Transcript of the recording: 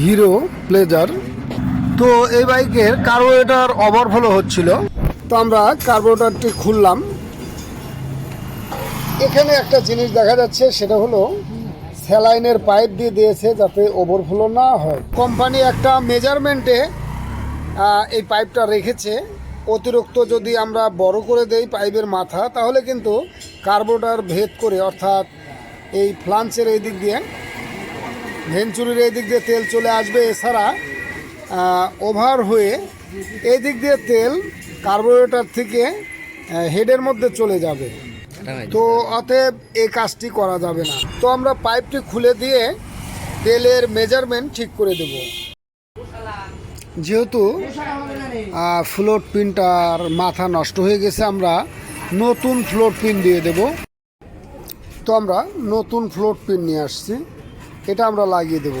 Hero pleasure তো এই বাইকের কার্বোরেটার ওভারফ্লো হচ্ছিল। তো আমরা কার্বোরেটারটি খুললাম। এখানে একটা জিনিস দেখা যাচ্ছে, সেটা হলো স্যালাইনের পাইপ দিয়ে দিয়েছে যাতে ওভারফ্লো না হয়। কোম্পানি একটা মেজারমেন্টে এই পাইপটা রেখেছে। অতিরিক্ত যদি আমরা বড় করে দেই পাইপের মাথা, তাহলে কিন্তু কার্বোটার ভেদ করে, অর্থাৎ এই ফ্লান্সের এই দিক দিয়ে ভেঞ্চুরির এই দিক দিয়ে তেল চলে আসবে, এছাড়া ওভার হয়ে এই দিক দিয়ে তেল কার্বোরেটর থেকে হেডের মধ্যে চলে যাবে। তো অতএব এই কাজটি করা যাবে না। তো আমরা পাইপটি খুলে দিয়ে তেলের মেজারমেন্ট ঠিক করে দেব। যেহেতু ফ্লোট পিনটার মাথা নষ্ট হয়ে গেছে, আমরা নতুন ফ্লোট পিন দিয়ে দেব। তো আমরা নতুন ফ্লোট পিন নিয়ে আসছি। এটা আমরা লাগিয়ে দেব।